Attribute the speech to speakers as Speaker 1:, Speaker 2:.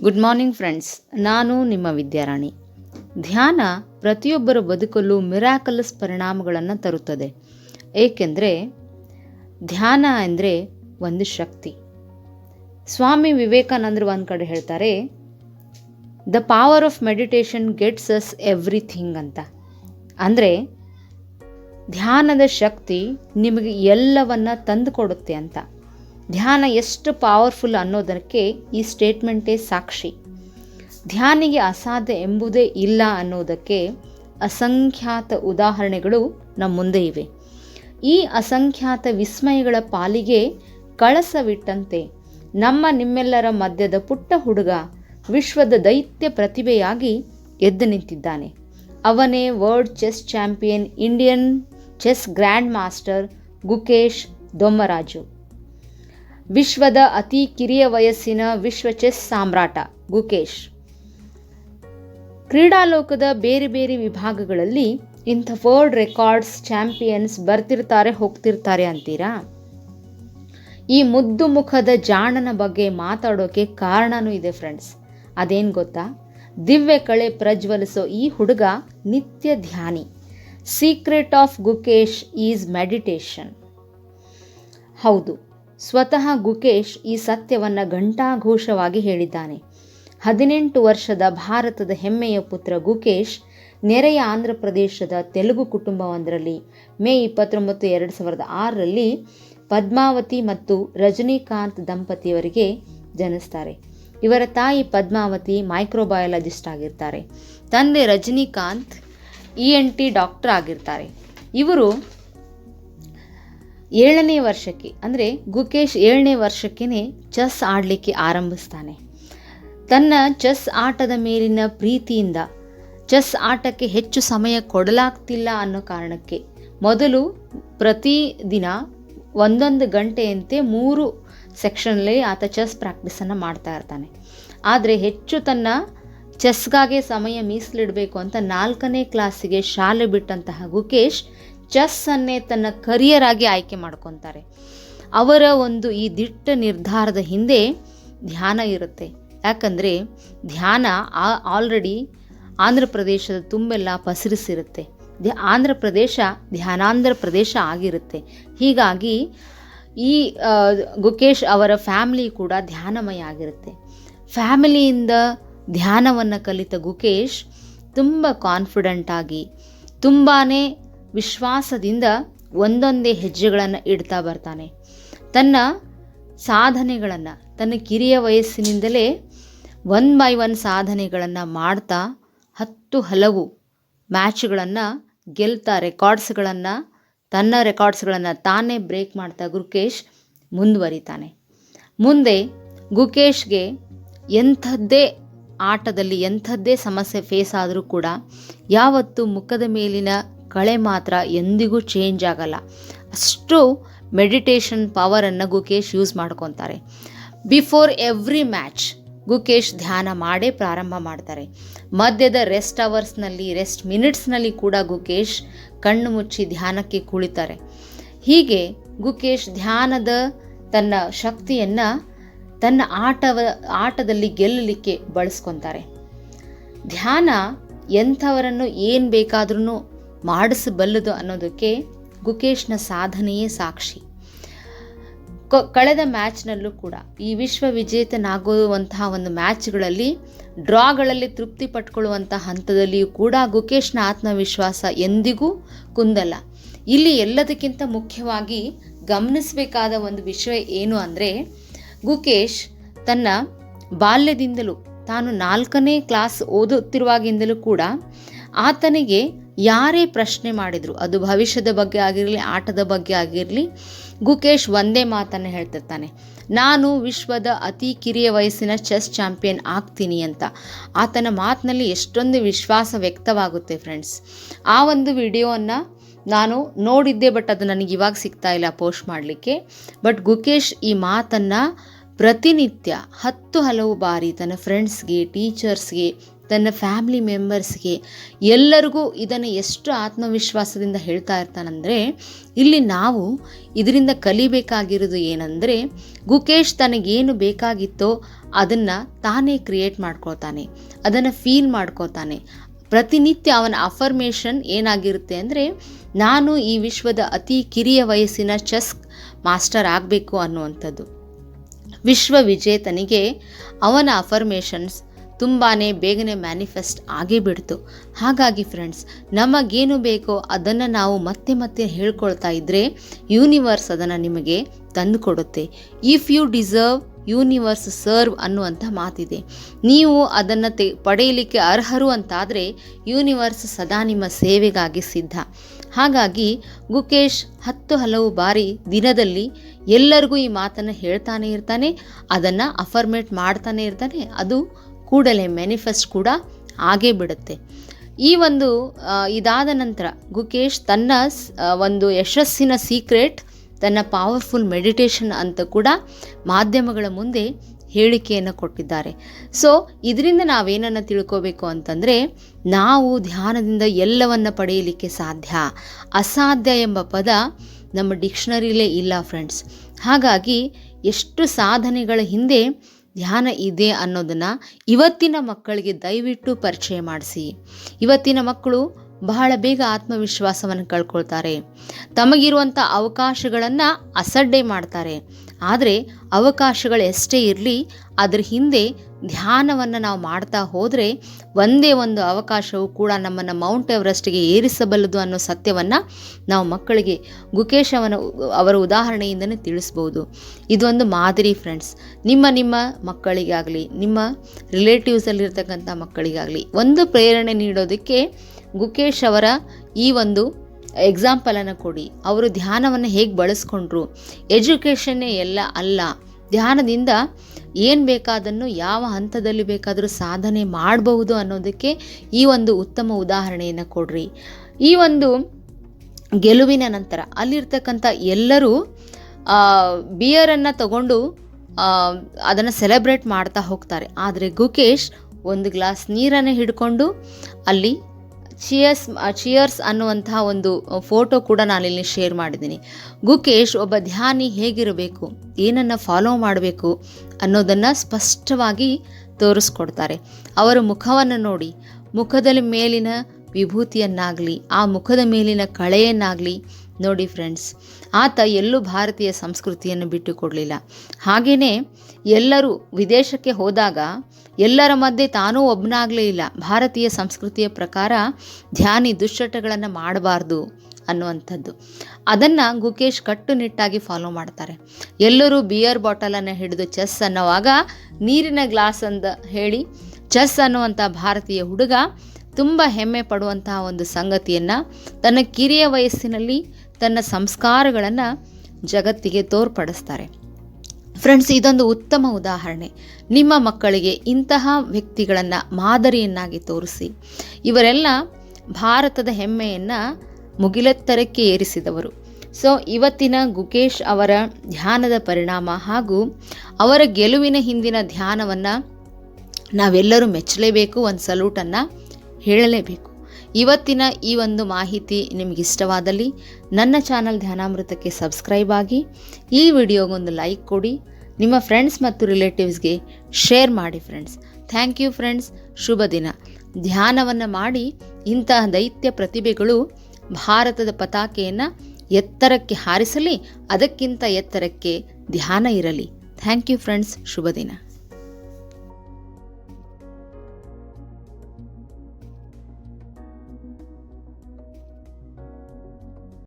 Speaker 1: Good morning friends ನಾನು ನಿಮ್ಮ ವಿದ್ಯಾರಾಣಿ. ಧ್ಯಾನ ಪ್ರತಿಯೊಬ್ಬರ ಬದುಕಲ್ಲೂ ಮಿರಾಕಲಸ್ ಪರಿಣಾಮಗಳನ್ನು ತರುತ್ತದೆ. ಏಕೆಂದರೆ, ಧ್ಯಾನ ಅಂದರೆ ಒಂದು ಶಕ್ತಿ. ಸ್ವಾಮಿ ವಿವೇಕಾನಂದರು ಒಂದು ಕಡೆ ಹೇಳ್ತಾರೆ the power of meditation gets us everything ಅಂತ. ಅಂದರೆ, ಧ್ಯಾನದ ಶಕ್ತಿ ನಿಮಗೆ ಎಲ್ಲವನ್ನ ತಂದುಕೊಡುತ್ತೆ ಅಂತ. ಧ್ಯಾನ ಎಷ್ಟು ಪವರ್ಫುಲ್ ಅನ್ನೋದಕ್ಕೆ ಈ ಸ್ಟೇಟ್ಮೆಂಟೇ ಸಾಕ್ಷಿ. ಧ್ಯಾನಿಗೆ ಅಸಾಧ್ಯ ಎಂಬುದೇ ಇಲ್ಲ ಅನ್ನೋದಕ್ಕೆ ಅಸಂಖ್ಯಾತ ಉದಾಹರಣೆಗಳು ನಮ್ಮ ಮುಂದೆ ಇವೆ. ಈ ಅಸಂಖ್ಯಾತ ವಿಸ್ಮಯಗಳ ಪಾಲಿಗೆ ಕಳಸವಿಟ್ಟಂತೆ ನಮ್ಮ ನಿಮ್ಮೆಲ್ಲರ ಮಧ್ಯದ ಪುಟ್ಟ ಹುಡುಗ ವಿಶ್ವದ ದೈತ್ಯ ಪ್ರತಿಭೆಯಾಗಿ ಎದ್ದು ನಿಂತಿದ್ದಾನೆ. ಅವನೇ world chess champion Indian chess grandmaster Gukesh Dommaraju. ವಿಶ್ವದ ಅತಿ ಕಿರಿಯ ವಯಸ್ಸಿನ ವಿಶ್ವ ಚೆಸ್ ಸಾಮ್ರಾಟ, ಗುಕೇಶ್. ಕ್ರೀಡಾಲೋಕದ ಬೇರೆ ಬೇರೆ ವಿಭಾಗಗಳಲ್ಲಿ ಇಂಥ ವರ್ಲ್ಡ್ ರೆಕಾರ್ಡ್ಸ್ ಚಾಂಪಿಯನ್ಸ್ ಬರ್ತಿರ್ತಾರೆ, ಹೋಗ್ತಿರ್ತಾರೆ ಅಂತೀರಾ? ಈ ಮುದ್ದು ಮುಖದ ಜಾಣನ ಬಗ್ಗೆ ಮಾತಾಡೋಕೆ ಕಾರಣನೂ ಇದೆ ಫ್ರೆಂಡ್ಸ್. ಅದೇನು ಗೊತ್ತಾ? ದಿವ್ಯ ಕಳೆ ಪ್ರಜ್ವಲಿಸೋ ಈ ಹುಡುಗ ನಿತ್ಯ ಧ್ಯಾನಿ. Secret of Gukesh is meditation. ಹೌದು ಸ್ವತಃ ಗುಕೇಶ್ ಈ ಸತ್ಯವನ್ನು ಘಂಟಾಘೋಷವಾಗಿ ಹೇಳಿದ್ದಾನೆ. ಹದಿನೆಂಟು ವರ್ಷದ ಭಾರತದ ಹೆಮ್ಮೆಯ ಪುತ್ರ ಗುಕೇಶ್, ನೆರೆಯ ಆಂಧ್ರ ಪ್ರದೇಶದ ತೆಲುಗು ಕುಟುಂಬವೊಂದರಲ್ಲಿ ಮೇ ಇಪ್ಪತ್ತೊಂಬತ್ತು ಎರಡು ಸಾವಿರದ ಆರರಲ್ಲಿ ಪದ್ಮಾವತಿ ಮತ್ತು ರಜನಿಕಾಂತ್ ದಂಪತಿಯವರಿಗೆ ಜನಿಸ್ತಾರೆ. ಇವರ ತಾಯಿ ಪದ್ಮಾವತಿ ಮೈಕ್ರೋಬಯಾಲಜಿಸ್ಟ್ ಆಗಿರ್ತಾರೆ. ತಂದೆ Rajinikanth, E N T doctor ಆಗಿರ್ತಾರೆ. ಇವರು ಏಳನೇ ವರ್ಷಕ್ಕೆ, ಅಂದರೆ ಗುಕೇಶ್ ಏಳನೇ ವರ್ಷಕ್ಕೇ ಚೆಸ್ ಆಡಲಿಕ್ಕೆ ಆರಂಭಿಸ್ತಾನೆ. ತನ್ನ ಚೆಸ್ ಆಟದ ಮೇಲಿನ ಪ್ರೀತಿಯಿಂದ ಚೆಸ್ ಆಟಕ್ಕೆ ಹೆಚ್ಚು ಸಮಯ ಕೊಡಲಾಗ್ತಿಲ್ಲ ಅನ್ನೋ ಕಾರಣಕ್ಕೆ ಮೊದಲು ಪ್ರತಿದಿನ ಒಂದೊಂದು ಗಂಟೆಯಂತೆ ಮೂರು ಸೆಕ್ಷನಲ್ಲಿ ಆತ ಚೆಸ್ ಪ್ರಾಕ್ಟೀಸನ್ನು ಮಾಡ್ತಾ ಇರ್ತಾನೆ. ಆದರೆ ಹೆಚ್ಚು ತನ್ನ ಚೆಸ್ಗಾಗೆ ಸಮಯ ಮೀಸಲಿಡಬೇಕು ಅಂತ ನಾಲ್ಕನೇ ಕ್ಲಾಸಿಗೆ ಶಾಲೆ ಬಿಟ್ಟಂತಹ ಗುಕೇಶ್ ಚೆಸ್ಸನ್ನೇ ತನ್ನ ಕರಿಯರ್ ಆಗಿ ಆಯ್ಕೆ ಮಾಡ್ಕೊತಾರೆ. ಅವರ ಒಂದು ಈ ದಿಟ್ಟ ನಿರ್ಧಾರದ ಹಿಂದೆ ಧ್ಯಾನ ಇರುತ್ತೆ. ಯಾಕಂದರೆ ಧ್ಯಾನ ಆಲ್ರೆಡಿ ಆಂಧ್ರ ಪ್ರದೇಶದ ತುಂಬೆಲ್ಲ ಪಸರಿಸಿರುತ್ತೆ. ಆಂಧ್ರ ಪ್ರದೇಶ ಧ್ಯಾನಾಂಧ್ರ ಪ್ರದೇಶ ಆಗಿರುತ್ತೆ. ಹೀಗಾಗಿ ಈ ಗುಕೇಶ್ ಅವರ ಫ್ಯಾಮಿಲಿ ಕೂಡ ಧ್ಯಾನಮಯ ಆಗಿರುತ್ತೆ. ಫ್ಯಾಮಿಲಿಯಿಂದ ಧ್ಯಾನವನ್ನು ಕಲಿತ ಗುಕೇಶ್ ತುಂಬ ಕಾನ್ಫಿಡೆಂಟ್ ಆಗಿ ತುಂಬಾ ವಿಶ್ವಾಸದಿಂದ ಒಂದೊಂದೇ ಹೆಜ್ಜೆಗಳನ್ನು ಇಡ್ತಾ ಬರ್ತಾನೆ. ತನ್ನ ಸಾಧನೆಗಳನ್ನು, ತನ್ನ ಕಿರಿಯ ವಯಸ್ಸಿನಿಂದಲೇ ಒನ್ ಬೈ ಒನ್ ಸಾಧನೆಗಳನ್ನು ಮಾಡ್ತಾ ಹತ್ತು ಹಲವು ಮ್ಯಾಚ್ಗಳನ್ನು ಗೆಲ್ತಾ ರೆಕಾರ್ಡ್ಸ್ಗಳನ್ನು, ತನ್ನ ರೆಕಾರ್ಡ್ಸ್ಗಳನ್ನು ತಾನೇ ಬ್ರೇಕ್ ಮಾಡ್ತಾ ಗುಕೇಶ್ ಮುಂದುವರಿತಾನೆ. ಮುಂದೆ ಗುಕೇಶ್ಗೆ ಎಂಥದ್ದೇ ಆಟದಲ್ಲಿ ಎಂಥದ್ದೇ ಸಮಸ್ಯೆ ಫೇಸ್ ಆದರೂ ಕೂಡ ಯಾವತ್ತೂ ಮುಖದ ಮೇಲಿನ ಕಳೆ ಮಾತ್ರ ಎಂದಿಗೂ ಚೇಂಜ್ ಆಗಲ್ಲ. ಅಷ್ಟು ಮೆಡಿಟೇಷನ್ ಪವರನ್ನು ಗುಕೇಶ್ ಯೂಸ್ ಮಾಡ್ಕೊತಾರೆ. ಬಿಫೋರ್ ಎವ್ರಿ ಮ್ಯಾಚ್ ಗುಕೇಶ್ ಧ್ಯಾನ ಮಾಡೇ ಪ್ರಾರಂಭ ಮಾಡ್ತಾರೆ. ಮಧ್ಯದ ರೆಸ್ಟ್ ಅವರ್ಸ್ನಲ್ಲಿ ರೆಸ್ಟ್ ಮಿನಿಟ್ಸ್ನಲ್ಲಿ ಕೂಡ ಗುಕೇಶ್ ಕಣ್ಣು ಮುಚ್ಚಿ ಧ್ಯಾನಕ್ಕೆ ಕುಳಿತಾರೆ. ಹೀಗೆ ಗುಕೇಶ್ ಧ್ಯಾನದ ತನ್ನ ಶಕ್ತಿಯನ್ನು ತನ್ನ ಆಟವ ಆಟದಲ್ಲಿ ಗೆಲ್ಲಲಿಕ್ಕೆ ಬಳಸ್ಕೊತಾರೆ. ಧ್ಯಾನ ಎಂಥವರನ್ನು ಏನು ಬೇಕಾದ್ರೂ ಮಾಡಿಸಬಲ್ಲದು ಅನ್ನೋದಕ್ಕೆ ಗುಕೇಶ್ನ ಸಾಧನೆಯೇ ಸಾಕ್ಷಿ. ಕಳೆದ ಮ್ಯಾಚ್ನಲ್ಲೂ ಕೂಡ ಈ ವಿಶ್ವ ವಿಜೇತನಾಗುವಂತಹ ಒಂದು ಮ್ಯಾಚ್ಗಳಲ್ಲಿ ಡ್ರಾಗಳಲ್ಲಿ ತೃಪ್ತಿ ಪಟ್ಕೊಳ್ಳುವಂಥ ಹಂತದಲ್ಲಿಯೂ ಕೂಡ ಗುಕೇಶ್ನ ಆತ್ಮವಿಶ್ವಾಸ ಎಂದಿಗೂ ಕುಂದಲ್ಲ. ಇಲ್ಲಿ ಎಲ್ಲದಕ್ಕಿಂತ ಮುಖ್ಯವಾಗಿ ಗಮನಿಸಬೇಕಾದ ಒಂದು ವಿಷಯ ಏನು ಅಂದರೆ, ಗುಕೇಶ್ ತನ್ನ ಬಾಲ್ಯದಿಂದಲೂ ತಾನು ನಾಲ್ಕನೇ ಕ್ಲಾಸ್ ಓದುತ್ತಿರುವಾಗಿಂದಲೂ ಕೂಡ ಆತನಿಗೆ ಯಾರೇ ಪ್ರಶ್ನೆ ಮಾಡಿದರು, ಅದು ಭವಿಷ್ಯದ ಬಗ್ಗೆ ಆಗಿರಲಿ, ಆಟದ ಬಗ್ಗೆ ಆಗಿರಲಿ, ಗುಕೇಶ್ ಒಂದೇ ಮಾತನ್ನು ಹೇಳ್ತಿರ್ತಾನೆ. ನಾನು ವಿಶ್ವದ ಅತಿ ಕಿರಿಯ ವಯಸ್ಸಿನ ಚೆಸ್ ಚಾಂಪಿಯನ್ ಆಗ್ತೀನಿ ಅಂತ. ಆತನ ಮಾತಿನಲ್ಲಿ ಎಷ್ಟೊಂದು ವಿಶ್ವಾಸ ವ್ಯಕ್ತವಾಗುತ್ತೆ ಫ್ರೆಂಡ್ಸ್. ಆ ಒಂದು ವಿಡಿಯೋವನ್ನು ನಾನು ನೋಡಿದ್ದೆ, ಬಟ್ ಅದು ನನಗೆ ಇವಾಗ ಸಿಗ್ತಾ ಇಲ್ಲ ಪೋಸ್ಟ್ ಮಾಡಲಿಕ್ಕೆ. ಬಟ್ ಗುಕೇಶ್ ಈ ಮಾತನ್ನು ಪ್ರತಿನಿತ್ಯ ಹತ್ತು ಹಲವು ಬಾರಿ ತನ್ನ ಫ್ರೆಂಡ್ಸ್ಗೆ, ಟೀಚರ್ಸ್ಗೆ ತನ್ನ ಫ್ಯಾಮಿಲಿ ಮೆಂಬರ್ಸ್ಗೆ ಎಲ್ಲರಿಗೂ ಇದನ್ನು ಎಷ್ಟು ಆತ್ಮವಿಶ್ವಾಸದಿಂದ ಹೇಳ್ತಾ ಇರ್ತಾನಂದರೆ, ಇಲ್ಲಿ ನಾವು ಇದರಿಂದ ಕಲಿಬೇಕಾಗಿರೋದು ಏನಂದರೆ, ಗುಕೇಶ್ ತನಗೇನು ಬೇಕಾಗಿತ್ತೋ ಅದನ್ನು ತಾನೇ ಕ್ರಿಯೇಟ್ ಮಾಡ್ಕೊಳ್ತಾನೆ, ಅದನ್ನು ಫೀಲ್ ಮಾಡ್ಕೋತಾನೆ ಪ್ರತಿನಿತ್ಯ ಅವನ ಅಫರ್ಮೇಷನ್ ಏನಾಗಿರುತ್ತೆ ಅಂದರೆ, ನಾನು ಈ ವಿಶ್ವದ ಅತಿ ಕಿರಿಯ ವಯಸ್ಸಿನ ಚೆಸ್ ಮಾಸ್ಟರ್ ಆಗಬೇಕು ಅನ್ನುವಂಥದ್ದು. ವಿಶ್ವ ವಿಜೇತನಿಗೆ ಅವನ ಅಫರ್ಮೇಷನ್ಸ್ ತುಂಬಾ ಬೇಗನೆ ಮ್ಯಾನಿಫೆಸ್ಟ್ ಆಗೇ ಬಿಡ್ತು. ಹಾಗಾಗಿ ಫ್ರೆಂಡ್ಸ್ ನಮಗೇನು ಬೇಕೋ ಅದನ್ನು ನಾವು ಮತ್ತೆ ಮತ್ತೆ ಹೇಳ್ಕೊಳ್ತಾ ಇದ್ದರೆ ಯೂನಿವರ್ಸ್ ಅದನ್ನು ನಿಮಗೆ ತಂದು ಕೊಡುತ್ತೆ. If you deserve universe serve ಅನ್ನುವಂಥ ಮಾತಿದೆ. ನೀವು ಅದನ್ನು ತೆ, ಪಡೆಯಲಿಕ್ಕೆ ಅರ್ಹರು ಅಂತಾದರೆ ಯೂನಿವರ್ಸ್ ಸದಾ ನಿಮ್ಮ ಸೇವೆಗಾಗಿ ಸಿದ್ಧ. ಹಾಗಾಗಿ ಗುಕೇಶ್, ಹತ್ತು ಹಲವು ಬಾರಿ ದಿನದಲ್ಲಿ ಎಲ್ಲರಿಗೂ ಈ ಮಾತನ್ನು ಹೇಳ್ತಾನೆ ಇರ್ತಾನೆ, ಅದನ್ನು ಅಫರ್ಮೇಟ್ ಮಾಡ್ತಾನೆ ಇರ್ತಾನೆ, ಅದು ಕೂಡಲೇ ಮ್ಯಾನಿಫೆಸ್ಟ್ ಕೂಡ ಆಗೇ ಬಿಡುತ್ತೆ. ಈ ಒಂದು ಇದಾದ ನಂತರ ಗುಕೇಶ್ ತನ್ನ ಒಂದು ಯಶಸ್ಸಿನ ಸೀಕ್ರೆಟ್ ತನ್ನ ಪವರ್ಫುಲ್ ಮೆಡಿಟೇಷನ್ ಅಂತ ಕೂಡ ಮಾಧ್ಯಮಗಳ ಮುಂದೆ ಹೇಳಿಕೆಯನ್ನು ಕೊಟ್ಟಿದ್ದಾರೆ. ಸೊ ಇದರಿಂದ ನಾವೇನನ್ನು ತಿಳ್ಕೋಬೇಕು ಅಂತಂದರೆ, ನಾವು ಧ್ಯಾನದಿಂದ ಎಲ್ಲವನ್ನು ಪಡೆಯಲಿಕ್ಕೆ ಸಾಧ್ಯ, ಅಸಾಧ್ಯ ಎಂಬ ಪದ ನಮ್ಮ ಡಿಕ್ಷನರಿಲೇ ಇಲ್ಲ ಫ್ರೆಂಡ್ಸ್ ಹಾಗಾಗಿ, ಎಷ್ಟು ಸಾಧನೆಗಳ ಹಿಂದೆ ಧ್ಯಾನ ಇದೆ ಅನ್ನೋದನ್ನು ಇವತ್ತಿನ ಮಕ್ಕಳಿಗೆ ದಯವಿಟ್ಟು ಪರಿಚಯ ಮಾಡಿಸಿ. ಇವತ್ತಿನ ಮಕ್ಕಳು ಬಹಳ ಬೇಗ ಆತ್ಮವಿಶ್ವಾಸವನ್ನು ಕಳ್ಕೊಳ್ತಾರೆ. ತಮಗಿರುವಂಥ ಅವಕಾಶಗಳನ್ನು ಅಸಡ್ಡೆ ಮಾಡ್ತಾರೆ. ಆದರೆ ಅವಕಾಶಗಳು ಎಷ್ಟೇ ಇರಲಿ, ಅದರ ಹಿಂದೆ ಧ್ಯಾನವನ್ನು ನಾವು ಮಾಡ್ತಾ ಹೋದರೆ ಒಂದೇ ಒಂದು ಅವಕಾಶವು ಕೂಡ ನಮ್ಮನ್ನು ಮೌಂಟ್ ಎವರೆಸ್ಟ್ಗೆ ಏರಿಸಬಲ್ಲದು ಅನ್ನೋ ಸತ್ಯವನ್ನು ನಾವು ಮಕ್ಕಳಿಗೆ ಗುಕೇಶ್ ಅವನ ಅವರ ಉದಾಹರಣೆಯಿಂದನೇ ತಿಳಿಸ್ಬೋದು. ಇದೊಂದು ಮಾದರಿ ಫ್ರೆಂಡ್ಸ್. ನಿಮ್ಮ ನಿಮ್ಮ ಮಕ್ಕಳಿಗಾಗಲಿ, ನಿಮ್ಮ ರಿಲೇಟಿವ್ಸಲ್ಲಿರ್ತಕ್ಕಂಥ ಮಕ್ಕಳಿಗಾಗಲಿ, ಒಂದು ಪ್ರೇರಣೆ ನೀಡೋದಕ್ಕೆ ಗುಕೇಶ್ ಅವರ ಈ ಒಂದು ಎಕ್ಸಾಂಪಲನ್ನು ಕೊಡಿ. ಅವರು ಧ್ಯಾನವನ್ನು ಹೇಗೆ ಬಳಸ್ಕೊಂಡ್ರು? ಎಜುಕೇಷನ್ನೇ ಎಲ್ಲ ಅಲ್ಲ. ಧ್ಯಾನದಿಂದ ಏನು ಬೇಕಾದನ್ನು ಯಾವ ಹಂತದಲ್ಲಿ ಬೇಕಾದರೂ ಸಾಧನೆ ಮಾಡಬಹುದು ಅನ್ನೋದಕ್ಕೆ ಈ ಒಂದು ಉತ್ತಮ ಉದಾಹರಣೆಯನ್ನು ಕೊಡ್ರಿ. ಈ ಒಂದು ಗೆಲುವಿನ ನಂತರ ಅಲ್ಲಿರ್ತಕ್ಕಂಥ ಎಲ್ಲರೂ ಬಿಯರನ್ನು ತಗೊಂಡು ಅದನ್ನು ಸೆಲೆಬ್ರೇಟ್ ಮಾಡ್ತಾ ಹೋಗ್ತಾರೆ. ಆದರೆ ಗುಕೇಶ್ ಒಂದು ಗ್ಲಾಸ್ ನೀರನ್ನು ಹಿಡ್ಕೊಂಡು ಅಲ್ಲಿ ಚಿಯರ್ಸ್ ಚಿಯರ್ಸ್ ಅನ್ನುವಂತಹ ಒಂದು ಫೋಟೋ ಕೂಡ ನಾನಿಲ್ಲಿ ಶೇರ್ ಮಾಡಿದ್ದೀನಿ. ಗುಕೇಶ್, ಒಬ್ಬ ಧ್ಯಾನಿ ಹೇಗಿರಬೇಕು, ಏನನ್ನು ಫಾಲೋ ಮಾಡಬೇಕು ಅನ್ನೋದನ್ನು ಸ್ಪಷ್ಟವಾಗಿ ತೋರಿಸ್ಕೊಡ್ತಾರೆ. ಅವರ ಮುಖವನ್ನು ನೋಡಿ, ಮುಖದಲ್ಲಿ ಮೇಲಿನ ವಿಭೂತಿಯನ್ನಾಗಲಿ, ಆ ಮುಖದ ಮೇಲಿನ ಕಳೆಯನ್ನಾಗಲಿ ನೋಡಿ ಫ್ರೆಂಡ್ಸ್ ಆತ ಎಲ್ಲೂ ಭಾರತೀಯ ಸಂಸ್ಕೃತಿಯನ್ನು ಬಿಟ್ಟುಕೊಡಲಿಲ್ಲ. ಹಾಗೆಯೇ ಎಲ್ಲರೂ ವಿದೇಶಕ್ಕೆ ಹೋದಾಗ ಎಲ್ಲರ ಮಧ್ಯೆ ತಾನೂ ಒಬ್ಬನಾಗಲೇ ಇಲ್ಲ. ಭಾರತೀಯ ಸಂಸ್ಕೃತಿಯ ಪ್ರಕಾರ ಧ್ಯಾನಿ ದುಶ್ಚಟಗಳನ್ನು ಮಾಡಬಾರ್ದು ಅನ್ನುವಂಥದ್ದು. ಅದನ್ನು ಗುಕೇಶ್ ಕಟ್ಟುನಿಟ್ಟಾಗಿ ಫಾಲೋ ಮಾಡ್ತಾರೆ. ಎಲ್ಲರೂ ಬಿಯರ್ ಬಾಟಲನ್ನು ಹಿಡಿದು ಚೆಸ್ ಅನ್ನೋವಾಗ ನೀರಿನ ಗ್ಲಾಸ್ ಅಂದ ಹೇಳಿ ಚೆಸ್ ಅನ್ನುವಂಥ ಭಾರತೀಯ ಹುಡುಗ ತುಂಬ ಹೆಮ್ಮೆ ಪಡುವಂತಹ ಒಂದು ಸಂಗತಿಯನ್ನು ತನ್ನ ಕಿರಿಯ ವಯಸ್ಸಿನಲ್ಲಿ ತನ್ನ ಸಂಸ್ಕಾರಗಳನ್ನು ಜಗತ್ತಿಗೆ ತೋರ್ಪಡಿಸ್ತಾರೆ. ಫ್ರೆಂಡ್ಸ್, ಇದೊಂದು ಉತ್ತಮ ಉದಾಹರಣೆ. ನಿಮ್ಮ ಮಕ್ಕಳಿಗೆ ಇಂತಹ ವ್ಯಕ್ತಿಗಳನ್ನು ಮಾದರಿಯನ್ನಾಗಿ ತೋರಿಸಿ, ಇವರೆಲ್ಲ ಭಾರತದ ಹೆಮ್ಮೆಯನ್ನು ಮುಗಿಲೆತ್ತರಕ್ಕೆ ಏರಿಸಿದವರು. ಸೊ, ಇವತ್ತಿನ ಗುಕೇಶ್ ಅವರ ಧ್ಯಾನದ ಪರಿಣಾಮ ಹಾಗೂ ಅವರ ಗೆಲುವಿನ ಹಿಂದಿನ ಧ್ಯಾನವನ್ನು ನಾವೆಲ್ಲರೂ ಮೆಚ್ಚಲೇಬೇಕು, ಒಂದು ಸಲ್ಯೂಟನ್ನು ಹೇಳಲೇಬೇಕು. ಇವತ್ತಿನ ಈ ಒಂದು ಮಾಹಿತಿ ನಿಮಗಿಷ್ಟವಾದಲ್ಲಿ ನನ್ನ ಚಾನಲ್ ಧ್ಯಾನಾಮೃತಕ್ಕೆ ಸಬ್ಸ್ಕ್ರೈಬ್ ಆಗಿ ಈ ವಿಡಿಯೋಗೊಂದು ಲೈಕ್ ಕೊಡಿ, ನಿಮ್ಮ ಫ್ರೆಂಡ್ಸ್ ಮತ್ತು ರಿಲೇಟಿವ್ಸ್ಗೆ ಶೇರ್ ಮಾಡಿ ಫ್ರೆಂಡ್ಸ್. Thank you friends. ಶುಭ ದಿನ. ಧ್ಯಾನವನ್ನು ಮಾಡಿ ಇಂತಹ ದೈತ್ಯ ಪ್ರತಿಭೆಗಳು ಭಾರತದ ಪತಾಕೆಯನ್ನು ಎತ್ತರಕ್ಕೆ ಹಾರಿಸಲಿ, ಅದಕ್ಕಿಂತ ಎತ್ತರಕ್ಕೆ ಧ್ಯಾನ ಇರಲಿ. Thank you friends. ಶುಭ ದಿನ.